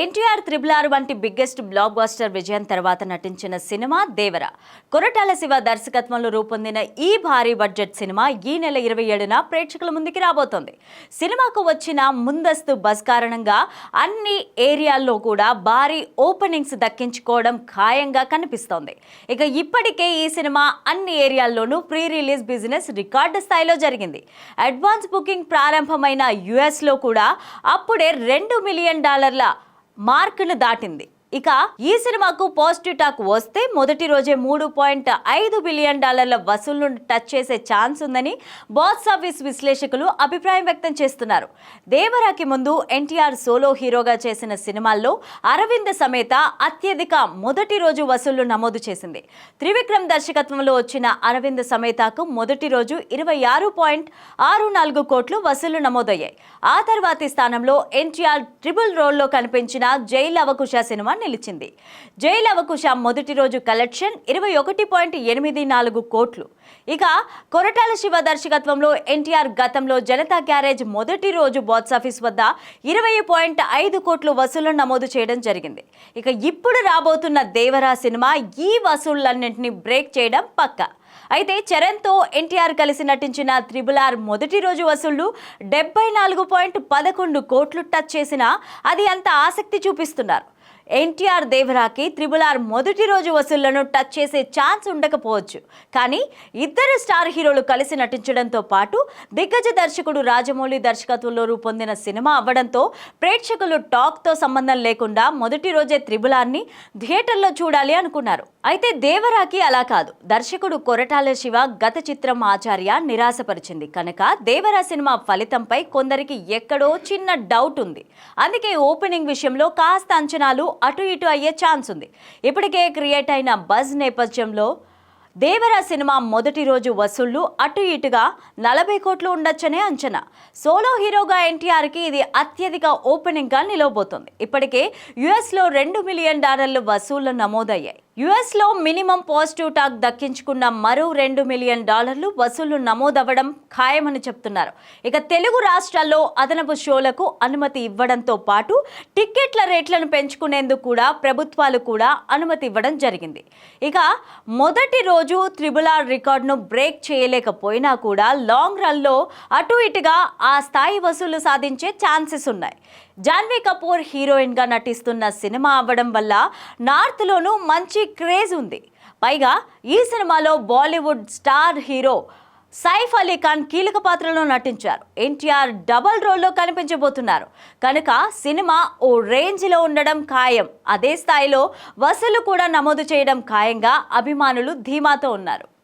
NTR triple R వంటి biggest blockbuster విజయం తర్వాత నటించిన సినిమా దేవర. కొరటాల శివ దర్శకత్వంలో రూపొందిన ఈ భారీ బడ్జెట్ సినిమా ఈ నెల ఇరవై ఏడున ప్రేక్షకుల ముందుకి రాబోతోంది. సినిమాకు వచ్చిన ముందస్తు బస్ కారణంగా అన్ని ఏరియాల్లో కూడా భారీ ఓపెనింగ్స్ దక్కించుకోవడం ఖాయంగా కనిపిస్తోంది. ఇక ఇప్పటికే ఈ సినిమా అన్ని ఏరియాల్లోనూ ప్రీ రిలీజ్ బిజినెస్ రికార్డు స్థాయిలో జరిగింది. అడ్వాన్స్ బుకింగ్ ప్రారంభమైన యుఎస్లో కూడా అప్పుడే రెండు మిలియన్ డాలర్ల మార్కులు దాటింది. ఇక ఈ సినిమాకు పాజిటివ్ టాక్ వస్తే మొదటి రోజే మూడు పాయింట్ ఐదు బిలియన్ డాలర్ల వసూళ్ళను టచ్ చేసే ఛాన్స్ ఉందని బాక్స్ ఆఫీస్ విశ్లేషకులు అభిప్రాయం వ్యక్తం చేస్తున్నారు. దేవరాకి ముందు ఎన్టీఆర్ సోలో హీరోగా చేసిన సినిమాల్లో అరవింద్ సమేత అత్యధిక మొదటి రోజు వసూళ్ళు నమోదు చేసింది. త్రివిక్రమ్ దర్శకత్వంలో వచ్చిన అరవింద్ సమేతకు మొదటి రోజు ఇరవై ఆరు పాయింట్ ఆరు నాలుగు కోట్లు వసూళ్ళు నమోదయ్యాయి. ఆ తర్వాతి స్థానంలో ఎన్టీఆర్ ట్రిపుల్ రోల్లో కనిపించిన జైల్ అవకుశ సినిమా నిలిచింది. జైల్ మొదటి రోజు కలెక్షన్ ఇరవై ఒకటి పాయింట్ ఎనిమిది నాలుగు కోట్లు. ఇక కొరటాల శివ దర్శకత్వంలో ఎన్టీఆర్ గతంలో జనతా గ్యారేజ్ మొదటి రోజు బాక్సాఫీస్ వద్ద ఇరవై పాయింట్ ఐదు కోట్లు వసూళ్ళు నమోదు చేయడం జరిగింది. ఇక ఇప్పుడు రాబోతున్న దేవరా సినిమా ఈ వసూళ్ళన్నింటినీ బ్రేక్ చేయడం పక్కా. అయితే చరణ్తో ఎన్టీఆర్ కలిసి నటించిన త్రిబుల్ ఆర్ మొదటి రోజు వసూళ్ళు డెబ్బై నాలుగు పాయింట్ పదకొండు కోట్లు టచ్ చేసినా అది అంత ఆసక్తి చూపిస్తున్నారు. ఎన్టీఆర్ దేవరాకి త్రిబుల్ ఆర్ మొదటి రోజు వసూళ్ళను టచ్ చేసే ఛాన్స్ ఉండకపోవచ్చు. కానీ ఇద్దరు స్టార్ హీరోలు కలిసి నటించడంతో పాటు దిగ్గజ దర్శకుడు రాజమౌళి దర్శకత్వంలో రూపొందిన సినిమా అవ్వడంతో ప్రేక్షకులు టాక్తో సంబంధం లేకుండా మొదటి రోజే త్రిబుల్ ఆర్ని థియేటర్లో చూడాలి అనుకున్నారు. అయితే దేవరాకి అలా కాదు. దర్శకుడు కొరటాల శివ గత చిత్రం ఆచార్య నిరాశపరిచింది. కనుక దేవరా సినిమా ఫలితంపై కొందరికి ఎక్కడో చిన్న డౌట్ ఉంది. అందుకే ఓపెనింగ్ విషయంలో కాస్త అంచనాలు అటు ఇటు అయ్యే ఛాన్స్ ఉంది. ఇప్పటికే క్రియేట్ అయిన బజ్ నేపథ్యంలో దేవరా సినిమా మొదటి రోజు వసూళ్ళు అటు ఇటుగా నలభై కోట్లు ఉండొచ్చనే అంచనా. సోలో హీరోగా ఎన్టీఆర్కి ఇది అత్యధిక ఓపెనింగ్గా నిలవబోతోంది. ఇప్పటికే యుఎస్లో రెండు మిలియన్ డాలర్లు వసూళ్ళు నమోదయ్యాయి. యుఎస్లో మినిమం పాజిటివ్ టాక్ దక్కించుకున్న మరో రెండు మిలియన్ డాలర్లు వసూళ్ళు నమోదవ్వడం ఖాయమని చెప్తున్నారు. ఇక తెలుగు రాష్ట్రాల్లో అదనపు షోలకు అనుమతి ఇవ్వడంతో పాటు టిక్కెట్ల రేట్లను పెంచుకునేందుకు కూడా ప్రభుత్వాలు కూడా అనుమతి ఇవ్వడం జరిగింది. ఇక మొదటి రోజు త్రిబుల్ ఆర్ రికార్డును బ్రేక్ చేయలేకపోయినా కూడా లాంగ్ రన్లో అటు ఇటుగా ఆ స్థాయి వసూలు సాధించే ఛాన్సెస్ ఉన్నాయి. జాన్వీ కపూర్ హీరోయిన్గా నటిస్తున్న సినిమా అవ్వడం వల్ల నార్త్లోనూ మంచి క్రేజ్ ఉంది. పైగా ఈ సినిమాలో బాలీవుడ్ స్టార్ హీరో సైఫ్ అలీ ఖాన్ కీలక పాత్రలో నటించారు. ఎన్టీఆర్ డబల్ రోల్లో కనిపించబోతున్నారు. కనుక సినిమా ఓ రేంజ్లో ఉండడం ఖాయం. అదే స్థాయిలో వసూలు కూడా నమోదు చేయడం ఖాయంగా అభిమానులు ధీమాతో ఉన్నారు.